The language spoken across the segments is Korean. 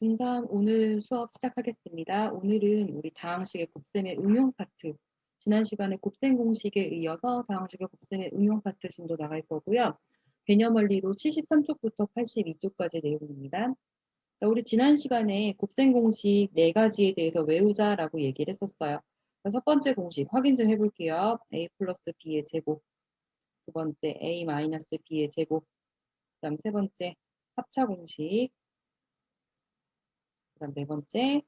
중3 오늘 수업 시작하겠습니다. 오늘은 우리 다항식의 곱셈의 응용 파트, 지난 시간에 곱셈 공식에 이어서 다항식의 곱셈의 응용 파트 진도 나갈 거고요. 개념 원리로 73쪽부터 82쪽까지 내용입니다. 우리 지난 시간에 곱셈 공식 네 가지에 대해서 외우자라고 얘기를 했었어요. 첫 번째 공식 확인 좀 해볼게요. a 플러스 b의 제곱, 두 번째 a 마이너스 b의 제곱, 그 다음 세 번째 합차 공식, 그다음 네 번째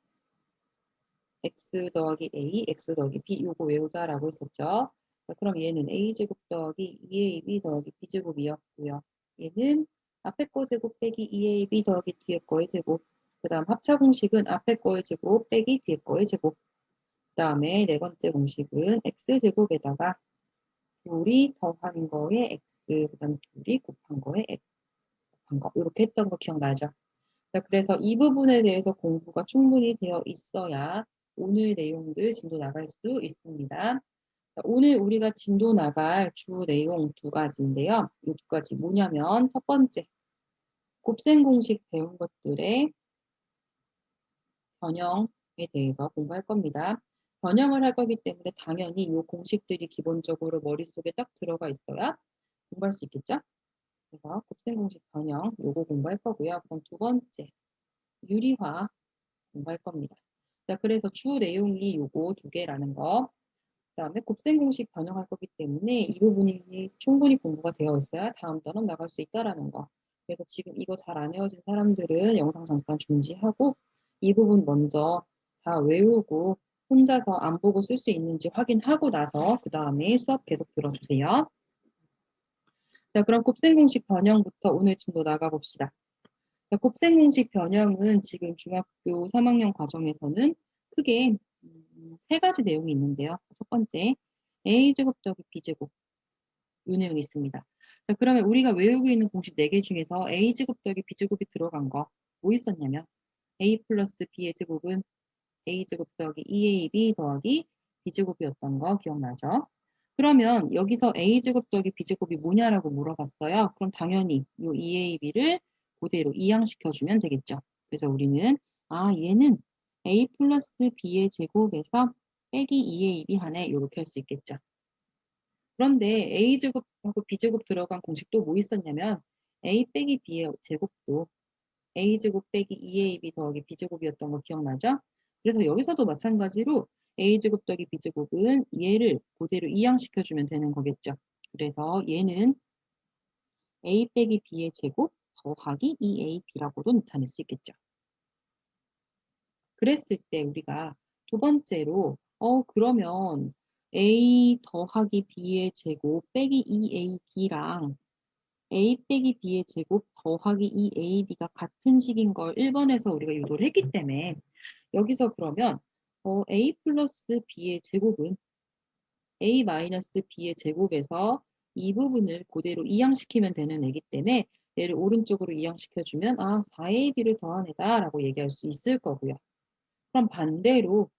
x 더하기 a, x 더하기 b 요거 외우자라고 했었죠. 자, 그럼 얘는 a제곱 더하기 2ab 더하기 b제곱이었고요. 얘는 앞에 거 제곱 빼기 2ab 더하기 뒤에 거의 제곱 그 다음 합차 공식은 앞에 거의 제곱 빼기 뒤에 거의 제곱 그 다음에 네 번째 공식은 x제곱에다가 둘이 더한 거에 x 그 다음 둘이 곱한 거에 x 곱한 거 이렇게 했던 거 기억나죠? 자, 그래서 이 부분에 대해서 공부가 충분히 되어 있어야 오늘 내용들 진도 나갈 수 있습니다. 자, 오늘 우리가 진도 나갈 주 내용 두 가지인데요. 이 두 가지 뭐냐면 첫 번째, 곱셈 공식 배운 것들의 변형에 대해서 공부할 겁니다. 변형을 할 거기 때문에 당연히 이 공식들이 기본적으로 머릿속에 딱 들어가 있어야 공부할 수 있겠죠? 그래서 곱셈 공식 변형 요거 공부할 거고요. 그럼 두 번째 유리화 공부할 겁니다. 자, 그래서 주 내용이 요거 두 개라는 거. 그 다음에 곱셈 공식 변형할 거기 때문에 이 부분이 충분히 공부가 되어 있어야 다음 단원 나갈 수 있다라는 거. 그래서 지금 이거 잘 안 외워진 사람들은 영상 잠깐 중지하고 이 부분 먼저 다 외우고 혼자서 안 보고 쓸 수 있는지 확인하고 나서 그 다음에 수업 계속 들어주세요. 자, 그럼 곱셈 공식 변형부터 오늘 진도 나가봅시다. 자, 곱셈 공식 변형은 지금 중학교 3학년 과정에서는 크게 음, 세 가지 내용이 있는데요. 첫 번째, a제곱 더하기 b제곱 이 내용이 있습니다. 자, 그러면 우리가 외우고 있는 공식 4개 중에서 a제곱 더하기 b제곱이 들어간 거 뭐 있었냐면 a 플러스 b의 제곱은 a제곱 더하기 2ab 더하기 b제곱이었던 거 기억나죠? 그러면 여기서 a제곱 더하기 b제곱이 뭐냐라고 물어봤어요. 그럼 당연히 이 2ab를 그대로 이항시켜주면 되겠죠. 그래서 우리는 아 얘는 a 플러스 b의 제곱에서 빼기 2ab이 하네 이렇게 할 수 있겠죠. 그런데 a제곱하고 b제곱 들어간 공식도 뭐 있었냐면 a 빼기 b의 제곱도 a제곱 빼기 2ab 더하기 b제곱이었던 거 기억나죠? 그래서 여기서도 마찬가지로 a제곱 더하기 b제곱은 얘를 그대로 이항시켜주면 되는 거겠죠. 그래서 얘는 a 빼기 b의 제곱 더하기 2ab라고도 나타낼 수 있겠죠. 그랬을 때 우리가 두 번째로 어 그러면 a 더하기 b의 제곱 빼기 2ab랑 a 빼기 b의 제곱 더하기 2ab가 같은 식인 걸 1번에서 우리가 유도를 했기 때문에 여기서 그러면 어, a 플러스 b의 제곱은 a 마이너스 b의 제곱에서 이 부분을 그대로 이항시키면 되는 애기 때문에 얘를 오른쪽으로 이항시켜주면 아 4ab를 더한 애다 라고 얘기할 수 있을 거고요. 그럼 반대로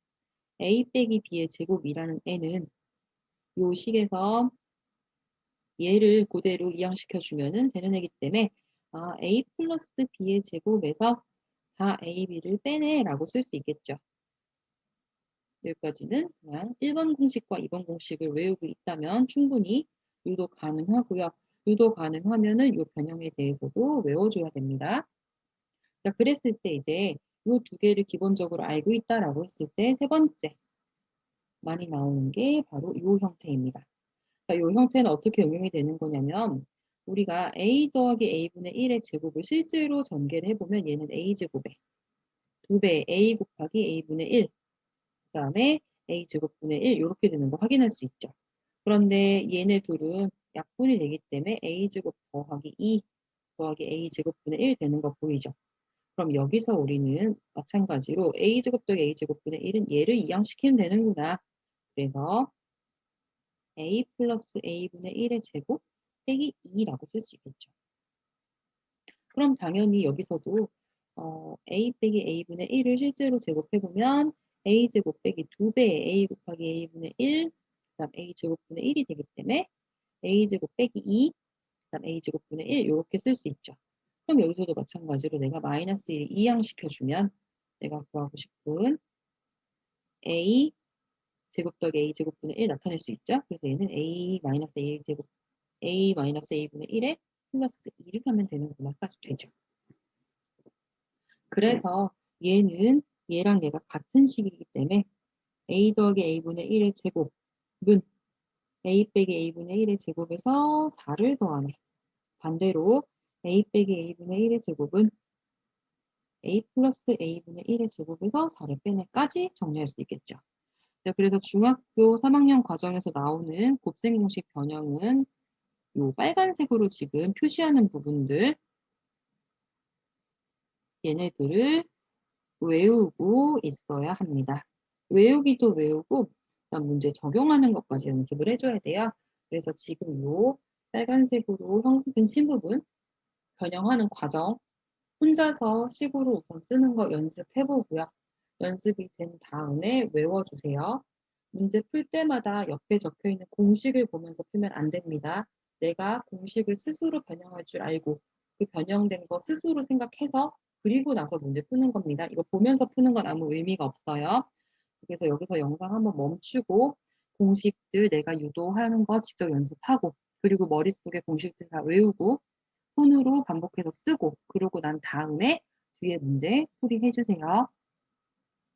a 빼기 b의 제곱이라는 애는 요 식에서 얘를 그대로 이항시켜주면 되는 애기 때문에 아, a 플러스 b의 제곱에서 4ab를 빼내 라고 쓸 수 있겠죠. 여기까지는 그냥 1번 공식과 2번 공식을 외우고 있다면 충분히 유도 가능하고요. 유도 가능하면은 이 변형에 대해서도 외워줘야 됩니다. 자, 그랬을 때 이제 이 두 개를 기본적으로 알고 있다라고 했을 때 세 번째 많이 나오는 게 바로 이 형태입니다. 자, 이 형태는 어떻게 응용이 되는 거냐면 우리가 a 더하기 a분의 1의 제곱을 실제로 전개를 해보면 얘는 a제곱에 2배 a 곱하기 a분의 1, 그 다음에 a제곱분의 1 이렇게 되는 거 확인할 수 있죠. 그런데 얘네 둘은 약분이 되기 때문에 a제곱 더하기 2 더하기 a제곱분의 1 되는 거 보이죠? 그럼 여기서 우리는 마찬가지로 a제곱 더하기 a제곱분의 1은 얘를 이항시키면 되는구나. 그래서 a 플러스 a분의 1의 제곱 빼기 2라고 쓸 수 있겠죠. 그럼 당연히 여기서도 어, a 빼기 a분의 1을 실제로 제곱해보면 a제곱 빼기 2배 a 곱하기 a분의 1, 그 다음 a제곱분의 1이 되기 때문에 a제곱 빼기 2, 그 다음 a제곱분의 1 이렇게 쓸 수 있죠. 그럼 여기서도 마찬가지로 내가 마이너스 1 이항시켜주면 내가 구하고 싶은 a 제곱 더하기 a 제곱분의 1 나타낼 수 있죠. 그래서 얘는 a 마이너스 a 제곱 a 마이너스 a분의 1에 플러스 2를 하면 되는구나까지 되죠. 그래서 얘는 얘랑 얘가 같은 식이기 때문에 a 더하기 a분의 1의 제곱은 a 빼기 a분의 1의 제곱에서 4를 더하네. 반대로 a 빼기 a분의 1의 제곱은 a 플러스 a분의 1의 제곱에서 4를 빼내까지 정리할 수 있겠죠. 자, 그래서 중학교 3학년 과정에서 나오는 곱셈 공식 변형은 요 빨간색으로 지금 표시하는 부분들 얘네들을 외우고 있어야 합니다. 외우기도 외우고 문제 적용하는 것까지 연습을 해줘야 돼요. 그래서 지금 요 빨간색으로 형된 친부분 변형하는 과정 혼자서 식으로 우선 쓰는 거 연습해보고요. 연습이 된 다음에 외워주세요. 문제 풀 때마다 옆에 적혀 있는 공식을 보면서 풀면 안 됩니다. 내가 공식을 스스로 변형할 줄 알고 그 변형된 거 스스로 생각해서 그리고 나서 문제 푸는 겁니다. 이거 보면서 푸는 건 아무 의미가 없어요. 그래서 여기서 영상 한번 멈추고 공식들 내가 유도하는 거 직접 연습하고 그리고 머릿속에 공식들 다 외우고 손으로 반복해서 쓰고 그러고 난 다음에 뒤에 문제 풀이해 주세요.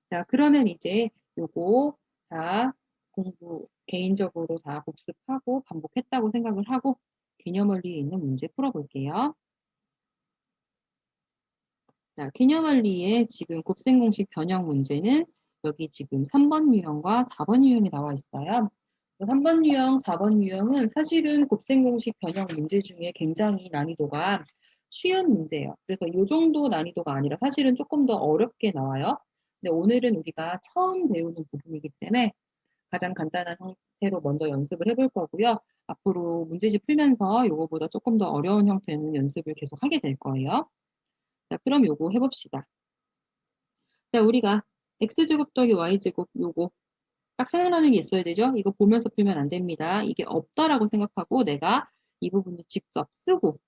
자 그러면 이제 요거 다 공부 개인적으로 다 복습하고 반복했다고 생각을 하고 개념 원리에 있는 문제 풀어볼게요. 자, 개념원리에 지금 곱셈 공식 변형 문제는 여기 지금 3번 유형과 4번 유형이 나와 있어요. 3번 유형, 4번 유형은 사실은 곱셈 공식 변형 문제 중에 굉장히 난이도가 쉬운 문제예요. 그래서 이 정도 난이도가 아니라 사실은 조금 더 어렵게 나와요. 근데 오늘은 우리가 처음 배우는 부분이기 때문에 가장 간단한 형태로 먼저 연습을 해볼 거고요. 앞으로 문제집 풀면서 이거보다 조금 더 어려운 형태는 연습을 계속 하게 될 거예요. 자, 그럼 요거 해봅시다. 자, 우리가 x제곱 더하기 y제곱 요거 딱 생각나는 게 있어야 되죠? 이거 보면서 풀면 안 됩니다. 이게 없다라고 생각하고 내가 이 부분을 직접 쓰고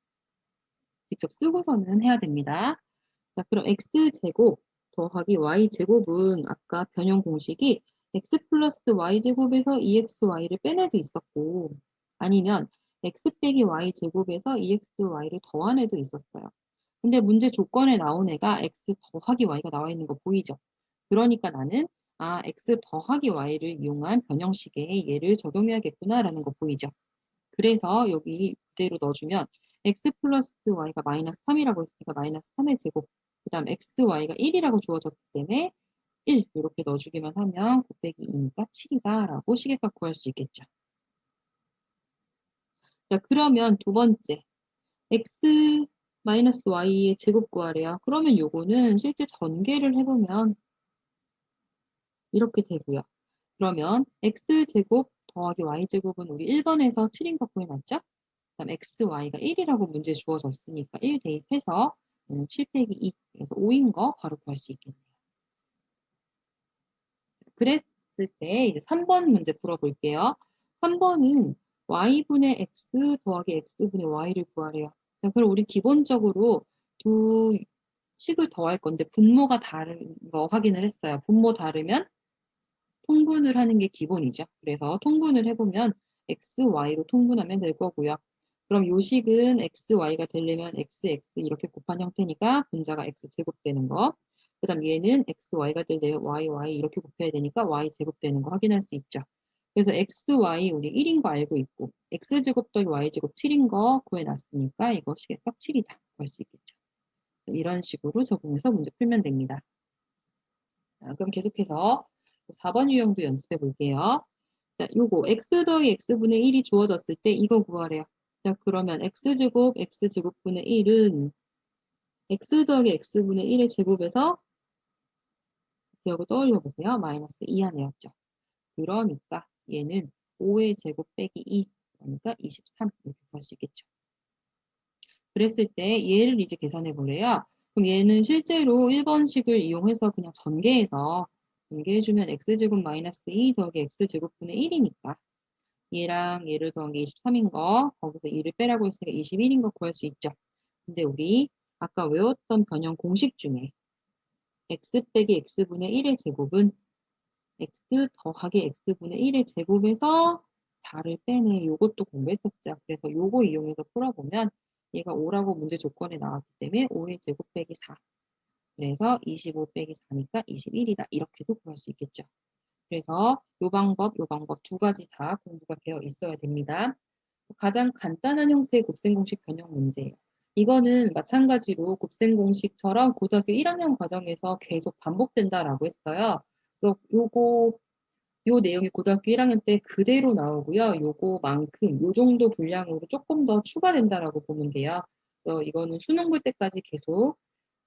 직접 쓰고서는 해야 됩니다. 자, 그럼 x제곱 더하기 y제곱은 아까 변형 공식이 x 플러스 y제곱에서 2xy를 빼내도 있었고 아니면 x 빼기 y제곱에서 2xy를 더한 애도 있었어요. 근데 문제 조건에 나온 애가 x 더하기 y가 나와 있는 거 보이죠? 그러니까 나는 아 x 더하기 y를 이용한 변형식에 얘를 적용해야겠구나라는 거 보이죠? 그래서 여기 그대로 넣어주면 x 플러스 y가 마이너스 3이라고 했으니까 마이너스 3의 제곱 그 다음 xy가 1이라고 주어졌기 때문에 1 이렇게 넣어주기만 하면 곱빼기 2니까 7이다 라고 시계값 구할 수 있겠죠. 자 그러면 두 번째 x 마이너스 y의 제곱 구하래요. 그러면 요거는 실제 전개를 해보면 이렇게 되고요. 그러면 x제곱 더하기 y제곱은 우리 1번에서 7인 거 구해놨죠? 그다음 xy가 1이라고 문제 주어졌으니까 1 대입해서 7 빼기 2, 그래서 5인 거 바로 구할 수 있겠네요. 그랬을 때 이제 3번 문제 풀어볼게요. 3번은 y분의 x 더하기 x분의 y를 구하래요. 그럼 우리 기본적으로 두 식을 더할 건데 분모가 다른 거 확인을 했어요. 분모 다르면 통분을 하는 게 기본이죠. 그래서 통분을 해보면 x, y로 통분하면 될 거고요. 그럼 요 식은 x, y가 되려면 x, x 이렇게 곱한 형태니까 분자가 x 제곱 되는 거. 그 다음 얘는 x, y가 되려면 y, y 이렇게 곱해야 되니까 y 제곱 되는 거 확인할 수 있죠. 그래서 x, y 우리 1인 거 알고 있고 x제곱 더하기 y제곱 7인 거 구해놨으니까 식의 값 7이다 구할 수 있겠죠. 이런 식으로 적용해서 문제 풀면 됩니다. 자, 그럼 계속해서 4번 유형도 연습해 볼게요. 자, 요거 x 더하기 x분의 1이 주어졌을 때 이거 구하래요. 자, 그러면 x제곱 x제곱분의 1은 x 더하기 x분의 1의 제곱에서 기억을 떠올려 보세요. 마이너스 2 안에 였죠. 그러니까 얘는 5의 제곱 빼기 2 그러니까 23 이렇게 구할 수 있겠죠. 그랬을 때 얘를 이제 계산해 보래요. 그럼 얘는 실제로 1번식을 이용해서 그냥 전개해서 전개해주면 x제곱 마이너스 2 더하기 x제곱분의 1이니까 얘랑 얘를 더한 게 23인 거 거기서 2를 빼라고 했으니까 21인 거 구할 수 있죠. 근데 우리 아까 외웠던 변형 공식 중에 x 빼기 x분의 1의 제곱은 x 더하기 x분의 1의 제곱에서 4를 빼내. 요것도 공부했었죠. 그래서 요거 이용해서 풀어보면 얘가 5라고 문제 조건에 나왔기 때문에 5의 제곱 빼기 4. 그래서 25 빼기 4니까 21이다. 이렇게도 구할 수 있겠죠. 그래서 요 방법, 요 방법 두 가지 다 공부가 되어 있어야 됩니다. 가장 간단한 형태의 곱셈 공식 변형 문제예요. 이거는 마찬가지로 곱셈 공식처럼 고등학교 1학년 과정에서 계속 반복된다라고 했어요. 요거 요 내용이 고등학교 1학년 때 그대로 나오고요. 요거만큼 요 정도 분량으로 조금 더 추가된다라고 보면 돼요. 그래서 이거는 수능 볼 때까지 계속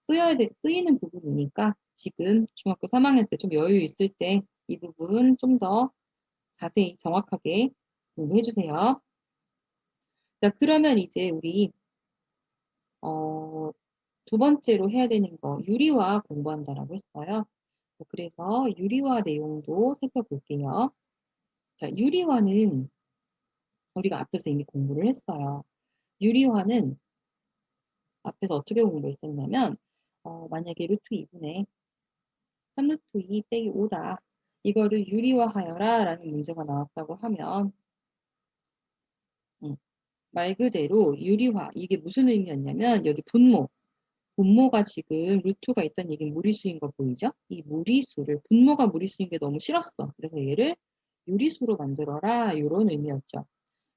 쓰여야 돼, 쓰이는 부분이니까 지금 중학교 3학년 때 좀 여유 있을 때 이 부분 좀 더 자세히 정확하게 공부해 주세요. 자, 그러면 이제 우리 어, 두 번째로 해야 되는 거 유리화 공부한다라고 했어요. 그래서 유리화 내용도 살펴볼게요. 자, 유리화는 우리가 앞에서 이미 공부를 했어요. 유리화는 앞에서 어떻게 공부했었냐면 어, 만약에 루트 2분의 3루트 2 빼기 5다. 이거를 유리화하여라 라는 문제가 나왔다고 하면 음, 말 그대로 유리화 이게 무슨 의미였냐면 여기 분모 분모가 지금 루트가 있다는 얘기는 무리수인 거 보이죠? 이 무리수를 분모가 무리수인 게 너무 싫었어. 그래서 얘를 유리수로 만들어라 이런 의미였죠.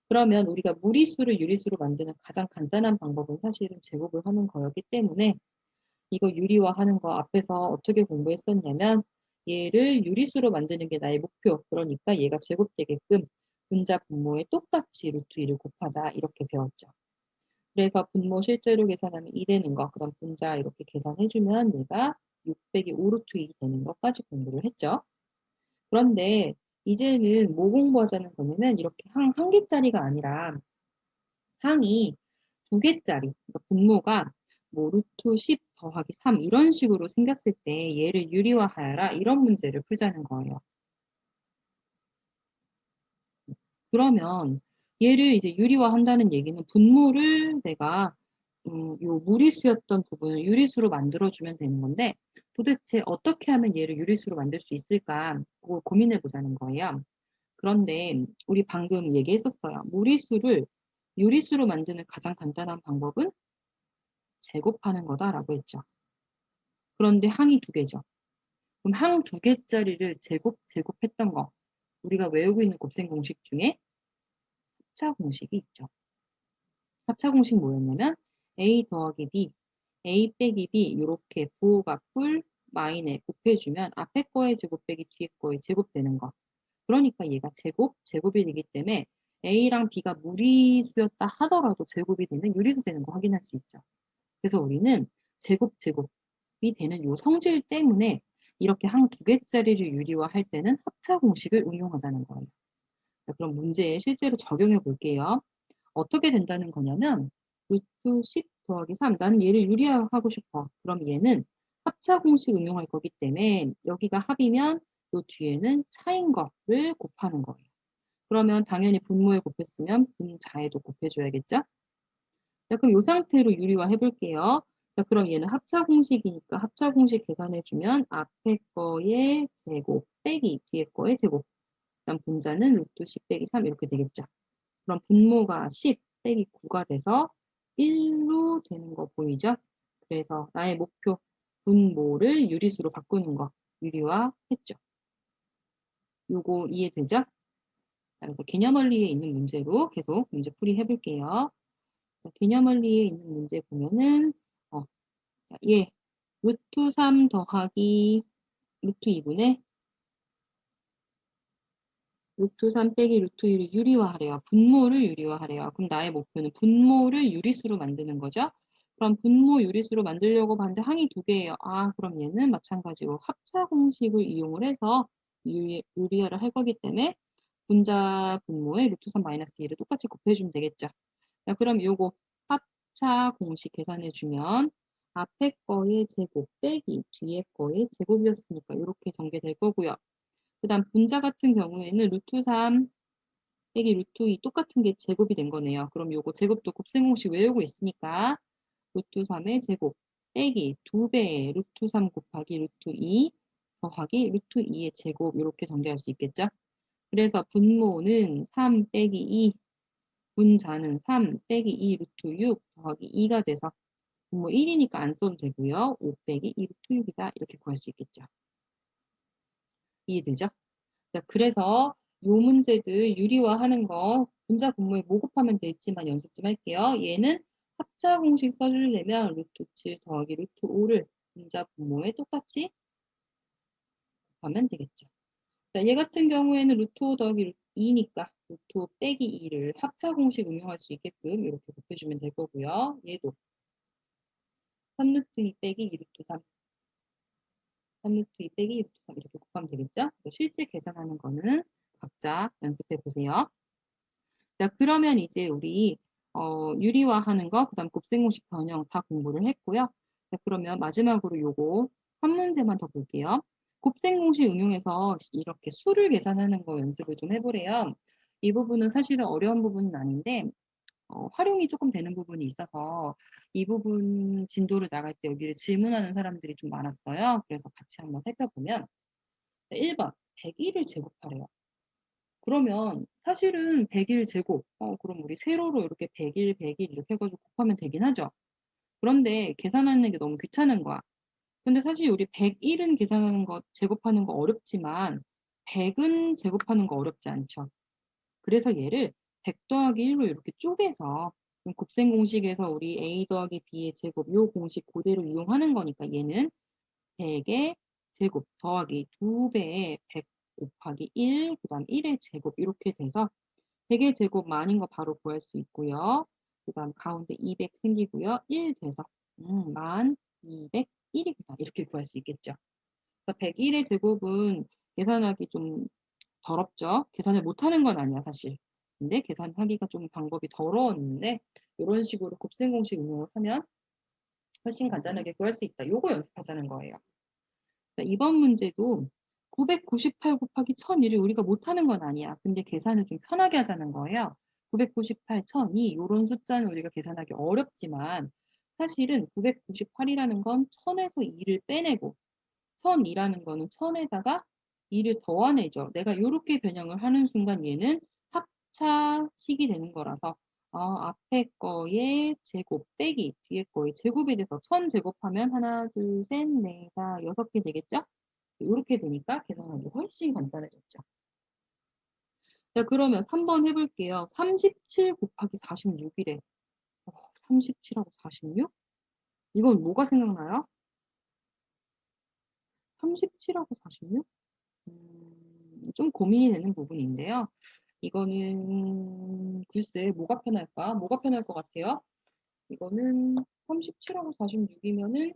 그러면 우리가 무리수를 유리수로 만드는 가장 간단한 방법은 사실은 제곱을 하는 거였기 때문에 이거 유리화하는 거 앞에서 어떻게 공부했었냐면 얘를 유리수로 만드는 게 나의 목표. 그러니까 얘가 제곱되게끔 분자 분모에 똑같이 루트 2를 곱하자 이렇게 배웠죠. 그래서 분모 실제로 계산하면 2 되는 거, 그럼 분자 이렇게 계산해주면 얘가 6 빼기 5 루트 2 되는 것까지 공부를 했죠. 그런데 이제는 뭐 공부하자는 거냐면 이렇게 항 한 개짜리가 아니라 항이 두 개짜리, 그러니까 분모가 뭐 루트 10 더하기 3 이런 식으로 생겼을 때 얘를 유리화하여라 이런 문제를 풀자는 거예요. 그러면 얘를 이제 유리화한다는 얘기는 분모를 내가 음, 요 무리수였던 부분을 유리수로 만들어주면 되는 건데 도대체 어떻게 하면 얘를 유리수로 만들 수 있을까 그걸 고민해 보자는 거예요. 그런데 우리 방금 얘기했었어요. 무리수를 유리수로 만드는 가장 간단한 방법은 제곱하는 거다라고 했죠. 그런데 항이 두 개죠. 그럼 항 두 개짜리를 제곱, 제곱했던 거 우리가 외우고 있는 곱셈 공식 중에 합차 공식이 있죠. 합차 공식 뭐였냐면 a 더하기 b, a 빼기 b 이렇게 부호가 뿔 마이너 곱해주면 앞에 거의 제곱 빼기 뒤에 거의 제곱되는 거. 그러니까 얘가 제곱, 제곱이 되기 때문에 a랑 b가 무리수였다 하더라도 제곱이 되면 유리수 되는 거 확인할 수 있죠. 그래서 우리는 제곱, 제곱이 되는 요 성질 때문에 이렇게 한 두 개짜리를 유리화할 때는 합차 공식을 응용하자는 거예요. 그럼 문제에 실제로 적용해 볼게요. 어떻게 된다는 거냐면 루트 10 더하기 3 나는 얘를 유리화하고 싶어. 그럼 얘는 합차 공식 응용할 거기 때문에 여기가 합이면 요 뒤에는 차인 거를 곱하는 거예요. 그러면 당연히 분모에 곱했으면 분자에도 곱해줘야겠죠? 자, 그럼 이 상태로 유리화 해볼게요. 자, 그럼 얘는 합차 공식이니까 합차 공식 계산해주면 앞에 거의 제곱 빼기 뒤에 거의 제곱 그다음 분자는 루트 10 빼기 3 이렇게 되겠죠. 그럼 분모가 10 빼기 9가 돼서 1로 되는 거 보이죠? 그래서 나의 목표 분모를 유리수로 바꾸는 거 유리화 했죠. 요거 이해되죠? 그래서 개념원리에 있는 문제로 계속 문제 풀이 해볼게요. 개념원리에 있는 문제 보면은 어, 예, 루트 3 더하기 루트 2분의 루트 3 빼기 루트 1을 유리화하래요. 분모를 유리화하래요. 그럼 나의 목표는 분모를 유리수로 만드는 거죠. 그럼 분모 유리수로 만들려고 봤는데 항이 두 개예요. 아, 그럼 얘는 마찬가지로 합차 공식을 이용을 해서 유리, 유리화를 할 거기 때문에 분자 분모에 루트 3 마이너스 1을 똑같이 곱해주면 되겠죠. 자, 그럼 요거 합차 공식 계산해주면 앞에 거의 제곱 빼기 뒤에 거의 제곱이었으니까 이렇게 전개될 거고요. 그 다음 분자 같은 경우에는 루트 3 빼기 루트 2 똑같은 게 제곱이 된 거네요. 그럼 요거 제곱도 곱셈 공식 외우고 있으니까 루트 3의 제곱 빼기 2배의 루트 3 곱하기 루트 2 더하기 루트 2의 제곱 이렇게 전개할 수 있겠죠? 그래서 분모는 3 빼기 2 분자는 3 빼기 2 루트 6 더하기 2가 돼서 분모 1이니까 안 써도 되고요. 5 빼기 2 루트 6이다 이렇게 구할 수 있겠죠. 이해되죠? 자, 그래서 요 문제들 유리화하는 거 분자 분모에 뭐 곱하면 될지만 연습 좀 할게요. 얘는 합차 공식 써주려면 루트 7 더하기 루트 5를 분자 분모에 똑같이 곱하면 되겠죠. 자, 얘 같은 경우에는 루트 5 더하기 루트 2니까 루트 5 빼기 2를 합차 공식 응용할 수 있게끔 이렇게 곱해주면 될 거고요. 얘도 3루트 2 빼기 2 루트 3 3루트 2 빼기 2 루트 3 이렇게 곱하면 되겠죠? 실제 계산하는 거는 각자 연습해 보세요. 자, 그러면 이제 우리 어, 유리화하는 거, 그 다음 곱셈공식 변형 다 공부를 했고요. 자, 그러면 마지막으로 요거 한 문제만 더 볼게요. 곱셈공식 응용해서 이렇게 수를 계산하는 거 연습을 좀 해보래요. 이 부분은 사실은 어려운 부분은 아닌데 어, 활용이 조금 되는 부분이 있어서 이 부분 진도를 나갈 때 여기를 질문하는 사람들이 좀 많았어요. 그래서 같이 한번 살펴보면 1번 101을 제곱하래요. 그러면 사실은 100일 제곱, 어, 그럼 우리 세로로 이렇게 100일, 100일 이렇게 해가지고 곱하면 되긴 하죠. 그런데 계산하는 게 너무 귀찮은 거야. 근데 사실 우리 101은 계산하는 거, 제곱하는 거 어렵지만 100은 제곱하는 거 어렵지 않죠. 그래서 얘를 100 더하기 1로 이렇게 쪼개서 곱셈 공식에서 우리 a 더하기 b의 제곱 요 공식 그대로 이용하는 거니까 얘는 100의 제곱 더하기 2배의 100 곱하기 1, 그 다음 1의 제곱 이렇게 돼서 100의 제곱 만인 거 바로 구할 수 있고요. 그 다음 가운데 200 생기고요. 1 돼서 음, 만 201이구나 이렇게 구할 수 있겠죠. 그래서 101의 제곱은 계산하기 좀 더럽죠. 계산을 못하는 건 아니야 사실. 근데 계산하기가 좀 방법이 더러웠는데 이런 식으로 곱셈 공식 응용을 하면 훨씬 간단하게 구할 수 있다. 요거 연습하자는 거예요. 자, 이번 문제도 998 곱하기 1001을 우리가 못하는 건 아니야. 근데 계산을 좀 편하게 하자는 거예요. 998, 1002 이런 숫자는 우리가 계산하기 어렵지만 사실은 998이라는 건 1000에서 2를 빼내고 1002라는 거는 1000에다가 2를 더하내죠. 내가 이렇게 변형을 하는 순간 얘는 합 차식이 되는 거라서 어, 앞에 거의 제곱 빼기 뒤에 거의 제곱에 대해서 1000 제곱하면 하나, 둘, 셋, 넷, 다 여섯 개 되겠죠? 이렇게 되니까 계산하기 훨씬 간단해졌죠. 자, 그러면 3번 해볼게요. 37 곱하기 46이래. 어, 37하고 46? 이건 뭐가 생각나요? 37하고 46? 음, 좀 고민이 되는 부분인데요. 이거는 글쎄 뭐가 편할까? 뭐가 편할 것 같아요? 이거는 37하고 46이면은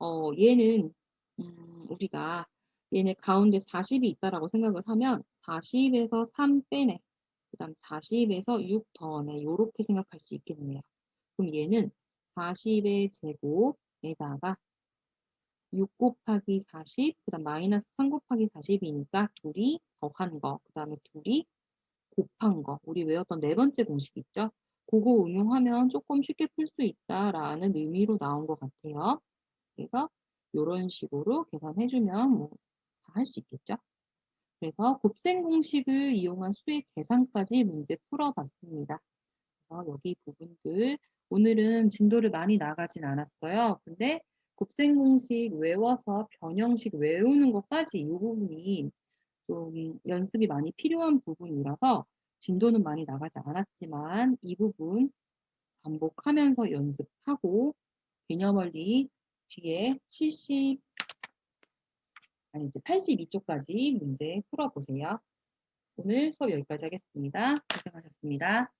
어, 얘는 음, 우리가 얘네 가운데 40이 있다라고 생각을 하면 40에서 3 빼내. 그 다음 40에서 6 더내. 요렇게 생각할 수 있겠네요. 그럼 얘는 40의 제곱에다가 6 곱하기 40, 그 다음 마이너스 3 곱하기 40이니까 둘이 더한 거, 그 다음에 둘이 곱한 거. 우리 외웠던 네 번째 공식 있죠? 그거 응용하면 조금 쉽게 풀 수 있다라는 의미로 나온 것 같아요. 그래서 이런 식으로 계산해주면 뭐 다 할 수 있겠죠. 그래서 곱셈 공식을 이용한 수의 계산까지 문제 풀어봤습니다. 여기 부분들 오늘은 진도를 많이 나가진 않았어요. 근데 곱셈 공식 외워서 변형식 외우는 것까지 이 부분이 좀 연습이 많이 필요한 부분이라서 진도는 많이 나가지 않았지만 이 부분 반복하면서 연습하고 개념원리 뒤에 70 아니 이제 82쪽까지 문제 풀어보세요. 오늘 수업 여기까지 하겠습니다. 고생하셨습니다.